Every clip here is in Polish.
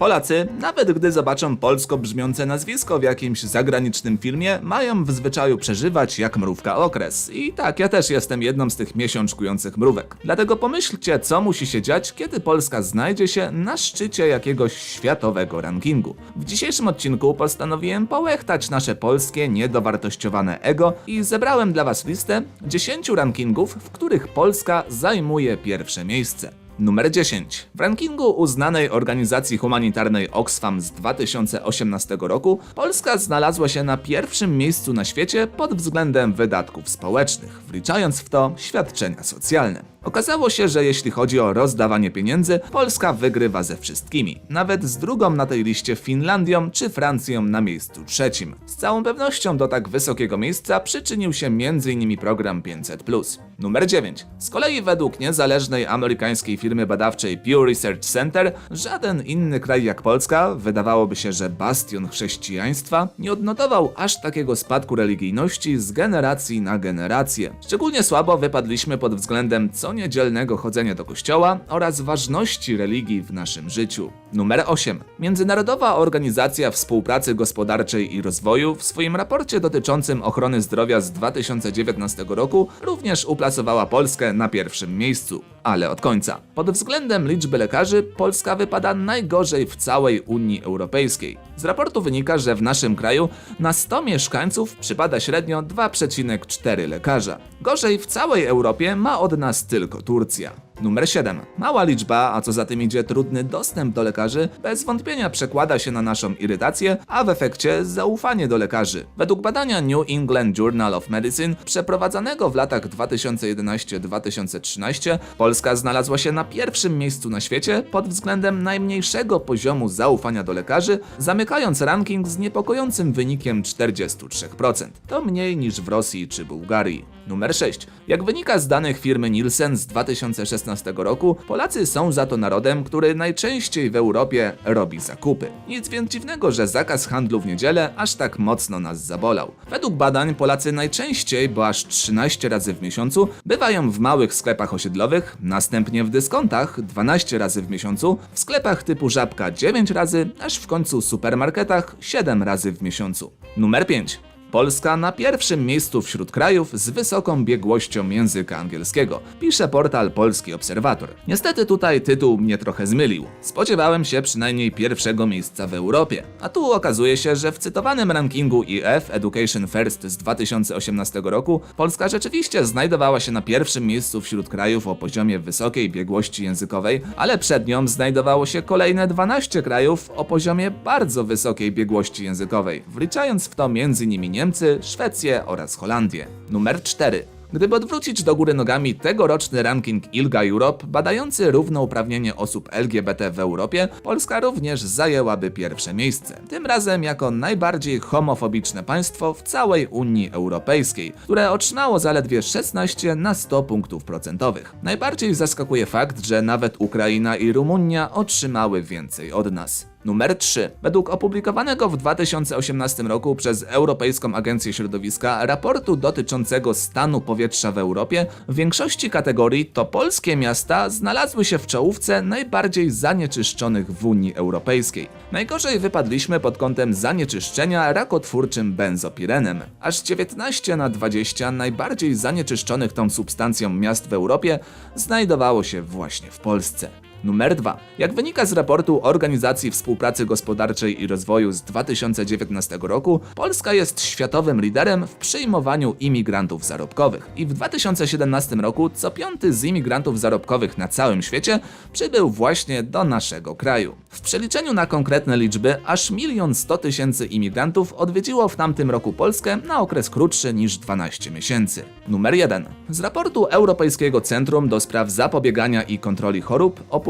Polacy, nawet gdy zobaczą polsko brzmiące nazwisko w jakimś zagranicznym filmie, mają w zwyczaju przeżywać jak mrówka okres. I tak, ja też jestem jedną z tych miesiączkujących mrówek. Dlatego pomyślcie, co musi się dziać, kiedy Polska znajdzie się na szczycie jakiegoś światowego rankingu. W dzisiejszym odcinku postanowiłem połechtać nasze polskie, niedowartościowane ego i zebrałem dla Was listę 10 rankingów, w których Polska zajmuje pierwsze miejsce. Numer 10. W rankingu uznanej organizacji humanitarnej Oxfam z 2018 roku Polska znalazła się na pierwszym miejscu na świecie pod względem wydatków społecznych, wliczając w to świadczenia socjalne. Okazało się, że jeśli chodzi o rozdawanie pieniędzy, Polska wygrywa ze wszystkimi, nawet z drugą na tej liście Finlandią czy Francją na miejscu trzecim. Z całą pewnością do tak wysokiego miejsca przyczynił się m.in. program 500+. Numer 9. Z kolei według niezależnej amerykańskiej firmy badawczej Pew Research Center, żaden inny kraj jak Polska, wydawałoby się, że bastion chrześcijaństwa, nie odnotował aż takiego spadku religijności z generacji na generację. Szczególnie słabo wypadliśmy pod względem co niedzielnego chodzenia do kościoła oraz ważności religii w naszym życiu. Numer 8. Międzynarodowa Organizacja Współpracy Gospodarczej i Rozwoju w swoim raporcie dotyczącym ochrony zdrowia z 2019 roku również uplasowała Polskę na pierwszym miejscu, ale od końca. Pod względem liczby lekarzy Polska wypada najgorzej w całej Unii Europejskiej. Z raportu wynika, że w naszym kraju na 100 mieszkańców przypada średnio 2,4 lekarza. Gorzej w całej Europie ma od nas tylko Turcja. Numer 7. Mała liczba, a co za tym idzie trudny dostęp do lekarzy, bez wątpienia przekłada się na naszą irytację, a w efekcie zaufanie do lekarzy. Według badania New England Journal of Medicine, przeprowadzanego w latach 2011-2013, Polska znalazła się na pierwszym miejscu na świecie pod względem najmniejszego poziomu zaufania do lekarzy, zamykając ranking z niepokojącym wynikiem 43%. To mniej niż w Rosji czy Bułgarii. Numer 6. Jak wynika z danych firmy Nielsen z 2016 roku, Polacy są za to narodem, który najczęściej w Europie robi zakupy. Nic więc dziwnego, że zakaz handlu w niedzielę aż tak mocno nas zabolał. Według badań Polacy najczęściej, bo aż 13 razy w miesiącu, bywają w małych sklepach osiedlowych, następnie w dyskontach 12 razy w miesiącu, w sklepach typu Żabka 9 razy, aż w końcu w supermarketach 7 razy w miesiącu. Numer 5. Polska na pierwszym miejscu wśród krajów z wysoką biegłością języka angielskiego, pisze portal Polski Obserwator. Niestety tutaj tytuł mnie trochę zmylił. Spodziewałem się przynajmniej pierwszego miejsca w Europie, a tu okazuje się, że w cytowanym rankingu IF Education First z 2018 roku Polska rzeczywiście znajdowała się na pierwszym miejscu wśród krajów o poziomie wysokiej biegłości językowej, ale przed nią znajdowało się kolejne 12 krajów o poziomie bardzo wysokiej biegłości językowej, wliczając w to m.in. Niemcy, Szwecję oraz Holandię. Numer 4. Gdyby odwrócić do góry nogami tegoroczny ranking ILGA Europe badający równouprawnienie osób LGBT w Europie, Polska również zajęłaby pierwsze miejsce. Tym razem jako najbardziej homofobiczne państwo w całej Unii Europejskiej, które otrzymało zaledwie 16 na 100 punktów procentowych. Najbardziej zaskakuje fakt, że nawet Ukraina i Rumunia otrzymały więcej od nas. Numer 3. Według opublikowanego w 2018 roku przez Europejską Agencję Środowiska raportu dotyczącego stanu powietrza w Europie, w większości kategorii to polskie miasta znalazły się w czołówce najbardziej zanieczyszczonych w Unii Europejskiej. Najgorzej wypadliśmy pod kątem zanieczyszczenia rakotwórczym benzopirenem. Aż 19 na 20 najbardziej zanieczyszczonych tą substancją miast w Europie znajdowało się właśnie w Polsce. Numer 2. Jak wynika z raportu Organizacji Współpracy Gospodarczej i Rozwoju z 2019 roku, Polska jest światowym liderem w przyjmowaniu imigrantów zarobkowych. I w 2017 roku co piąty z imigrantów zarobkowych na całym świecie przybył właśnie do naszego kraju. W przeliczeniu na konkretne liczby, aż milion 100 tysięcy imigrantów odwiedziło w tamtym roku Polskę na okres krótszy niż 12 miesięcy. Numer 1. Z raportu Europejskiego Centrum do Spraw Zapobiegania i Kontroli Chorób opublikowanego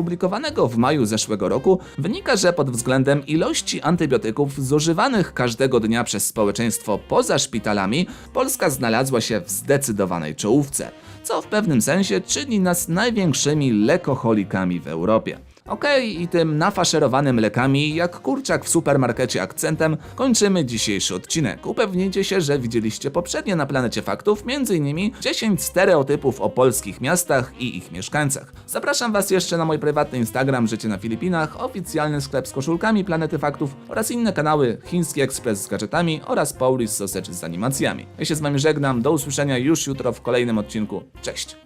w maju zeszłego roku wynika, że pod względem ilości antybiotyków zużywanych każdego dnia przez społeczeństwo poza szpitalami Polska znalazła się w zdecydowanej czołówce, co w pewnym sensie czyni nas największymi lekoholikami w Europie. Okej, i tym nafaszerowanym lekami, jak kurczak w supermarkecie akcentem, kończymy dzisiejszy odcinek. Upewnijcie się, że widzieliście poprzednie na Planecie Faktów, m.in. 10 stereotypów o polskich miastach i ich mieszkańcach. Zapraszam Was jeszcze na mój prywatny Instagram Życie na Filipinach, oficjalny sklep z koszulkami Planety Faktów oraz inne kanały Chiński Ekspres z gadżetami oraz Polish Sausage z animacjami. Ja się z Wami żegnam, do usłyszenia już jutro w kolejnym odcinku. Cześć!